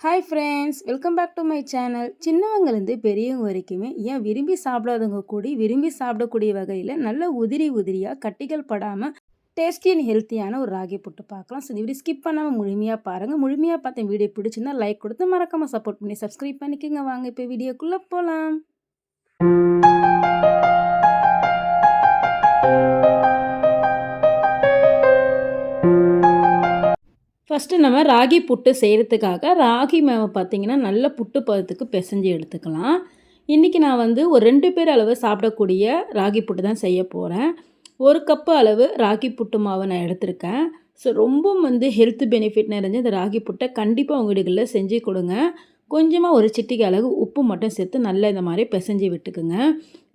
Hi friends welcome back to my channel சின்னவங்கலேருந்து பெரியவங்க வரைக்குமே ஏன் விரும்பி சாப்பிடாதவங்க கூடி விரும்பி சாப்பிடக்கூடிய வகையில் நல்ல உதிரி உதிரியாக கட்டிகள் படாமல் டேஸ்டி அண்ட் ஹெல்த்தியான ஒரு ராகி புட்டு பார்க்கலாம். ஸோ இப்படி வீடியோ ஸ்கிப் பண்ணாமல் முழுமையாக பாருங்கள் முழுமையாக பார்த்த வீடியோ பிடிச்சிருந்தா லைக் கொடுத்து மறக்காமல் சப்போர்ட் பண்ணி சப்ஸ்கிரைப் பண்ணிக்கோங்க. வாங்க இப்போ வீடியோக்குள்ளே போகலாம் ஃபஸ்ட்டு நம்ம ராகி புட்டு செய்கிறதுக்காக ராகி மாவை பார்த்திங்கன்னா நல்ல புட்டு பதத்துக்கு பிசைஞ்சு எடுத்துக்கலாம். இன்றைக்கி நான் வந்து ஒரு ரெண்டு பேர் அளவு சாப்பிடக்கூடிய ராகி புட்டு தான் செய்ய போகிறேன் ஒரு கப்பு அளவு ராகி புட்டு மாவை நான் எடுத்திருக்கேன். ஸோ ரொம்ப வந்து ஹெல்த் பெனிஃபிட் நிறைஞ்ச இந்த ராகி புட்டை கண்டிப்பாக உங்கள் வீடுகளில் செஞ்சு கொடுங்க. கொஞ்சமாக ஒரு சிட்டிக்கு அளவு உப்பு மட்டும் சேர்த்து நல்லா இந்த மாதிரி பிசைஞ்சு விட்டுக்குங்க.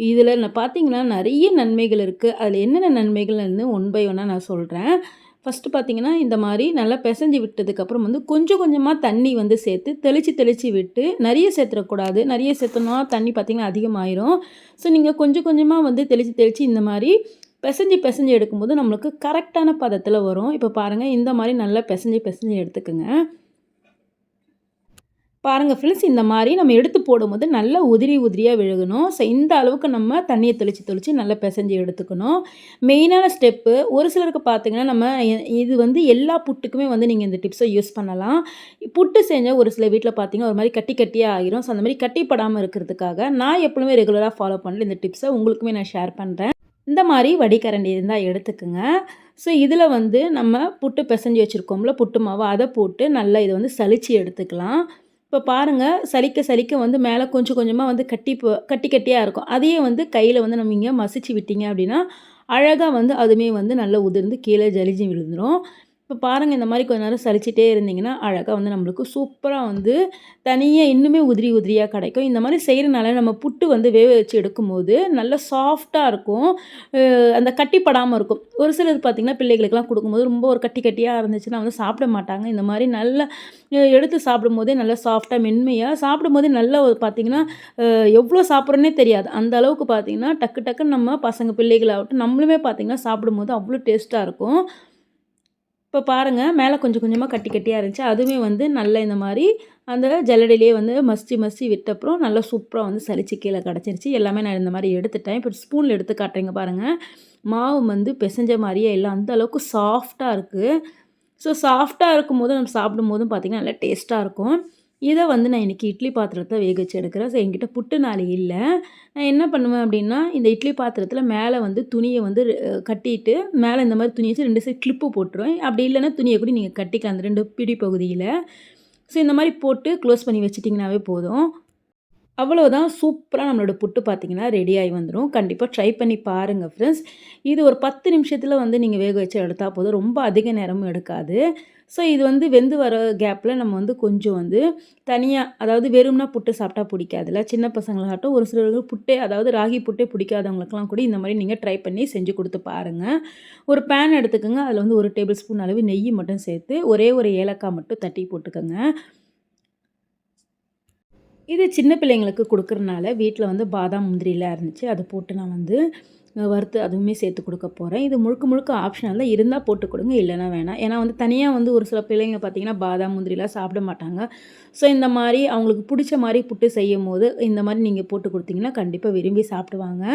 இதில் நான் பார்த்தீங்கன்னா நிறைய நன்மைகள் இருக்குது அதில் என்னென்ன நன்மைகள்னு ஒன் பை ஒன்னாக நான் சொல்கிறேன் ஃபஸ்ட்டு பார்த்திங்கன்னா இந்த மாதிரி நல்லா பிசைஞ்சு விட்டதுக்கப்புறம் வந்து கொஞ்சம் கொஞ்சமாக தண்ணி வந்து சேர்த்து தெளித்து தெளித்து விட்டு நிறைய சேர்த்துடக்கூடாது. நிறைய சேர்த்தோம்னா தண்ணி பார்த்திங்கன்னா அதிகமாயிரும். ஸோ நீங்கள் கொஞ்சம் கொஞ்சமாக வந்து தெளித்து தெளித்து இந்த மாதிரி பிசைஞ்சு பிசைஞ்சு எடுக்கும்போது நம்மளுக்கு கரெக்டான பதத்தில் வரும். இப்போ பாருங்கள் இந்த மாதிரி நல்லா பிசைஞ்சு பிசைஞ்சு எடுத்துக்கோங்க. பாருங்கள் ஃப்ரெண்ட்ஸ் இந்த மாதிரி நம்ம எடுத்து போடும்போது நல்லா உதிரி உதிரியாக விழுகணும். ஸோ இந்த அளவுக்கு நம்ம தண்ணியை தெளித்து தெளித்து நல்லா பிசைஞ்சு எடுத்துக்கணும். மெயினான ஸ்டெப்பு ஒரு சிலருக்கு பார்த்திங்கன்னா நம்ம இது வந்து எல்லா புட்டுக்குமே வந்து நீங்கள் இந்த டிப்ஸை யூஸ் பண்ணலாம். புட்டு செஞ்சால் ஒரு சில வீட்டில் பார்த்திங்கன்னா ஒரு மாதிரி கட்டி கட்டியாக ஆகிரும் ஸோ அந்த மாதிரி கட்டிப்படாமல் இருக்கிறதுக்காக நான் எப்பவுமே ரெகுலராக ஃபாலோ பண்ணல. இந்த டிப்ஸை உங்களுக்குமே நான் ஷேர் பண்ணுறேன் இந்த மாதிரி வடிகரண்டி இருந்தால் எடுத்துக்குங்க. ஸோ இதில் வந்து நம்ம புட்டு பிசைஞ்சு வச்சுருக்கோம்ல புட்டு மாவு அதை போட்டு நல்லா இதை வந்து சளிச்சு எடுத்துக்கலாம். இப்போ பாருங்கள் சலிக்க சலிக்க வந்து மேலே கொஞ்சம் கொஞ்சமாக வந்து கட்டி கட்டி கட்டியாக இருக்கும். அதையே வந்து கையில் வந்து நம்ம இங்கே மசிச்சு விட்டீங்க அப்படின்னா அழகாக வந்து அதுவுமே வந்து நல்லா உதிர்ந்து கீழே ஜலிஜி விழுந்துடும் இப்போ பாருங்கள் இந்த மாதிரி கொஞ்ச நேரம் சளிச்சிட்டே இருந்தீங்கன்னா அழகாக வந்து நம்மளுக்கு சூப்பராக வந்து தனியாக இன்னுமே உதிரி உதிரியாக கிடைக்கும். இந்த மாதிரி செய்கிறனால நம்ம புட்டு வந்து வேக வச்சு எடுக்கும்போது நல்ல சாஃப்டாக இருக்கும். அந்த கட்டிப்படாமல் இருக்கும். ஒரு சிலர் பார்த்திங்கன்னா பிள்ளைகளுக்கெல்லாம் கொடுக்கும்போது ரொம்ப ஒரு கட்டி கட்டியாக இருந்துச்சுன்னா வந்து சாப்பிட மாட்டாங்க. இந்த மாதிரி நல்லா எடுத்து சாப்பிடும்போதே நல்லா சாஃப்டாக மென்மையாக சாப்பிடும்போதே நல்லா பார்த்திங்கன்னா எவ்வளோ சாப்பிட்றோன்னே தெரியாது. அந்த அளவுக்கு பார்த்திங்கன்னா டக்கு டக்குன்னு நம்ம பசங்க பிள்ளைகளாகட்டும் நம்மளுமே பார்த்திங்கன்னா சாப்பிடும்போது அவ்வளோ டேஸ்ட்டாக இருக்கும். இப்போ பாருங்கள் மேலே கொஞ்சம் கொஞ்சமாக கட்டி கட்டியாக இருந்துச்சு. அதுவுமே வந்து நல்ல இந்த மாதிரி அந்த ஜல்லடிலே வந்து மஸ்தி மஸ்தி விட்டப்புறம் நல்லா சூப்பராக வந்து சளிச்சு கீழே கிடச்சிருச்சு. எல்லாமே நான் இந்த மாதிரி எடுத்துட்டேன். இப்போ ஸ்பூனில் எடுத்து காட்டுறீங்க பாருங்கள் மாவு வந்து பிசைஞ்ச மாதிரியே இல்லை. அந்த அளவுக்கு சாஃப்டாக இருக்குது ஸோ சாஃப்டாக இருக்கும் போது நம்ம சாப்பிடும் போதும் பார்த்திங்கன்னா நல்லா டேஸ்ட்டாக இருக்கும். இதை வந்து நான் இன்றைக்கி இட்லி பாத்திரத்தை வேக வச்சு எடுக்கிறேன். ஸோ என்கிட்ட புட்டு நாள் இல்லை. நான் என்ன பண்ணுவேன் அப்படின்னா இந்த இட்லி பாத்திரத்தில் மேலே வந்து துணியை வந்து கட்டிட்டு மேலே இந்த மாதிரி துணியை வச்சு ரெண்டு சைடு கிளிப்பு போட்டுருவேன். அப்படி இல்லைன்னா துணியை கூட நீங்கள் கட்டிக்கலாம். அந்த ரெண்டு பிடி பகுதியில். ஸோ இந்த மாதிரி போட்டு க்ளோஸ் பண்ணி வச்சிட்டிங்கனாவே போதும். அவ்வளோதான் சூப்பராக நம்மளோட புட்டு பார்த்திங்கன்னா ரெடி ஆகி வந்துடும் கண்டிப்பாக ட்ரை பண்ணி பாருங்கள் ஃப்ரெண்ட்ஸ் இது ஒரு பத்து நிமிஷத்தில் வந்து நீங்கள் வேக வச்சு எடுத்தால் போதும். ரொம்ப அதிக நேரமும் எடுக்காது. ஸோ இது வந்து வெந்து வர கேப்பில் நம்ம வந்து கொஞ்சம் வந்து தனியாக அதாவது வெறும்னா புட்டு சாப்பிட்டா பிடிக்காதுல்ல. சின்ன பசங்களாகட்டும் ஒரு சிலருக்கு புட்டே அதாவது ராகி புட்டே பிடிக்காதவங்களுக்குலாம் கூட இந்த மாதிரி நீங்கள் ட்ரை பண்ணி செஞ்சு கொடுத்து பாருங்கள் ஒரு பேன் எடுத்துக்கோங்க. அதில் வந்து ஒரு டேபிள் ஸ்பூன் அளவு நெய் மட்டும் சேர்த்து ஒரே ஒரு ஏலக்காய் மட்டும் தட்டி போட்டுக்கோங்க. இது சின்ன பிள்ளைங்களுக்கு கொடுக்குறனால வீட்டில் வந்து பாதாம் முந்திரிலாம் இருந்துச்சு. அதை போட்டு நான் வந்து வறுத்து அதுவுமே சேர்த்து கொடுக்க போகிறேன் இது முழுக்க முழுக்க ஆப்ஷனல் தான். இருந்தால் போட்டு கொடுங்க இல்லைனா வேணாம். ஏன்னா வந்து தனியாக வந்து ஒரு சில பிள்ளைங்க பார்த்திங்கன்னா பாதாம் முந்திரிலாம் சாப்பிட மாட்டாங்க. ஸோ இந்த மாதிரி அவங்களுக்கு பிடிச்ச மாதிரி புட்டு செய்யும் போது இந்த மாதிரி நீங்கள் போட்டு கொடுத்தீங்கன்னா கண்டிப்பாக விரும்பி சாப்பிடுவாங்க.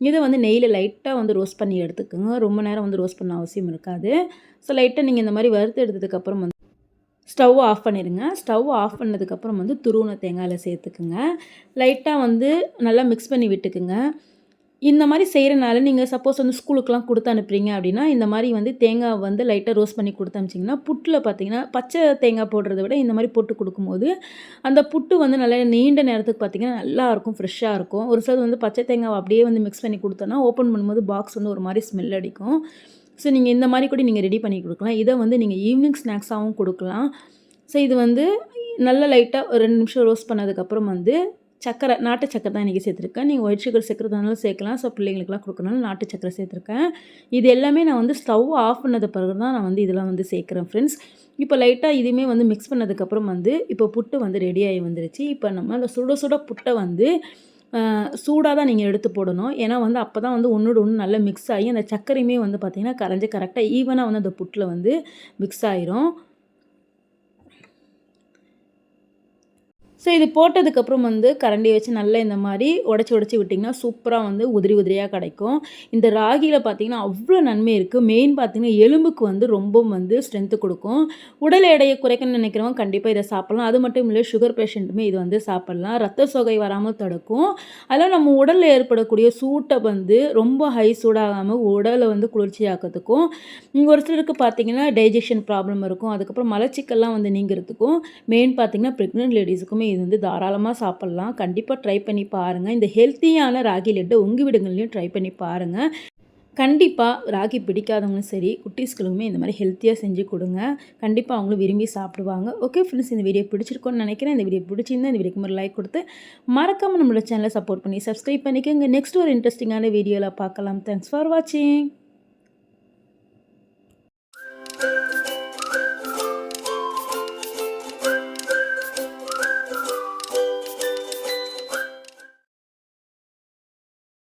இதை வந்து நெய்யில் லைட்டாக வந்து ரோஸ்ட் பண்ணி எடுத்துக்கோங்க. ரொம்ப நேரம் வந்து ரோஸ்ட் பண்ண அவசியம் இருக்காது. ஸோ லைட்டாக நீங்கள் இந்த மாதிரி வறுத்து எடுத்ததுக்கப்புறம் வந்து ஸ்டவ் ஆஃப் பண்ணிடுங்க. ஸ்டவ் ஆஃப் பண்ணதுக்கப்புறம் வந்து துருவன தேங்காயில் சேர்த்துக்குங்க. லைட்டாக வந்து நல்லா மிக்ஸ் பண்ணி விட்டுக்குங்க. இந்த மாதிரி செய்கிறனால நீங்கள் சப்போஸ் வந்து ஸ்கூலுக்குலாம் கொடுத்து அனுப்புறீங்க அப்படின்னா இந்த மாதிரி வந்து தேங்காய் வந்து லைட்டாக ரோஸ்ட் பண்ணி கொடுத்து அனுப்பிச்சிங்கன்னா புட்டில் பார்த்தீங்கன்னா பச்சை தேங்காய் போடுறத விட இந்த மாதிரி பொட்டு கொடுக்கும்போது அந்த புட்டு வந்து நல்லா நீண்ட நேரத்துக்கு பார்த்திங்கன்னா நல்லா இருக்கும் ஃப்ரெஷ்ஷாக இருக்கும். ஒரு சிலது வந்து பச்சை தேங்காய் அப்படியே வந்து மிக்ஸ் பண்ணி கொடுத்தோன்னா ஓப்பன் பண்ணும்போது பாக்ஸ் வந்து ஒரு மாதிரி ஸ்மெல் அடிக்கும். ஸோ நீங்கள் இந்த மாதிரி கூட நீங்கள் ரெடி பண்ணி கொடுக்கலாம். இதை வந்து நீங்கள் ஈவினிங் ஸ்நாக்ஸாகவும் கொடுக்கலாம். ஸோ இது வந்து நல்ல லைட்டாக ஒரு ரெண்டு நிமிஷம் ரோஸ்ட் பண்ணதுக்கப்புறம் வந்து சக்கரை நாட்டு சக்கரை தான் இன்றைக்கி சேர்த்துருக்கேன். நீங்கள் ஒயிட் சுகர் சேர்க்குறதுனாலும் சேர்க்கலாம். ஸோ பிள்ளைங்களுக்குலாம் கொடுக்கறனால நாட்டு சக்கரை சேர்த்துருக்கேன். இது எல்லாமே நான் வந்து ஸ்டவ் ஆஃப் பண்ணது பிறகு தான் நான் வந்து இதெல்லாம் வந்து சேர்க்குறேன் ஃப்ரெண்ட்ஸ் இப்போ லைட்டாக இதுவுமே வந்து மிக்ஸ் பண்ணதுக்கப்புறம் வந்து இப்போ புட்டு வந்து ரெடியாகி வந்துருச்சு. இப்போ நம்ம அந்த சுட சுட புட்டை வந்து சூடாக தான் நீங்கள் எடுத்து போடணும். ஏன்னா வந்து அப்போ தான் வந்து ஒன்றோட ஒன்று நல்லா மிக்ஸ் ஆகி அந்த சர்க்கரையுமே வந்து பார்த்திங்கன்னா கரைஞ்சி கரெக்டாக ஈவனாக வந்து அந்த புட்டில் வந்து மிக்ஸ் ஆயிரும். ஸோ இது போட்டதுக்கப்புறம் வந்து கரண்டியை வச்சு நல்லா இந்த மாதிரி உடச்சி உடச்சி விட்டிங்கன்னா சூப்பராக வந்து உதிரி உதிரியாக கிடைக்கும். இந்த ராகியில் பார்த்தீங்கன்னா அவ்வளோ நன்மை இருக்குது மெயின் பார்த்தீங்கன்னா எலும்புக்கு வந்து ரொம்ப வந்து ஸ்ட்ரென்த்து கொடுக்கும். உடல் எடையை குறைக்கணும்னு நினைக்கிறவங்க கண்டிப்பாக இதை சாப்பிட்லாம். அது மட்டும் இல்லை சுகர் பேஷண்ட்டுமே இது வந்து சாப்பிட்லாம். ரத்த சோகை வராமல் தடுக்கும். அதெல்லாம் நம்ம உடலில் ஏற்படக்கூடிய சூட்டை வந்து ரொம்ப ஹை சூடாகாமல் உடலை வந்து குளிர்ச்சியாக்கிறதுக்கும் ஒரு சிலருக்கு பார்த்தீங்கன்னா டைஜஷன் ப்ராப்ளம் இருக்கும். அதுக்கப்புறம் மலச்சிக்கல்லாம் வந்து நீங்கிறதுக்கும் மெயின் பார்த்தீங்கன்னா ப்ரெக்னென்ட் லேடிஸுக்குமே இது வந்து தாராளமாக சாப்பிட்லாம். கண்டிப்பாக ட்ரை பண்ணி பாருங்கள் இந்த ஹெல்த்தியான ராகி லட்டு உங்கள் வீடுங்களையும் ட்ரை பண்ணி பாருங்கள் கண்டிப்பாக ராகி பிடிக்காதவங்களும் சரி குட்டீஸ்களுமே இந்த மாதிரி ஹெல்த்தியாக செஞ்சு கொடுங்க. கண்டிப்பாக அவங்களும் விரும்பி சாப்பிடுவாங்க. ஓகே ஃப்ரெண்ட்ஸ் இந்த வீடியோ பிடிச்சிருக்கோன்னு நினைக்கிறேன். இந்த வீடியோ பிடிச்சிருந்தா இந்த வீடியோக்கு ஒரு லைக் கொடுத்து மறக்காமல் நம்மளோட சேனலை சப்போர்ட் பண்ணி சப்ஸ்கிரைப் பண்ணிக்கோங்க. நெக்ஸ்ட் ஒரு இன்ட்ரெஸ்டிங்கான வீடியோவில் பார்க்கலாம். தேங்க்ஸ் ஃபார் வாட்சிங்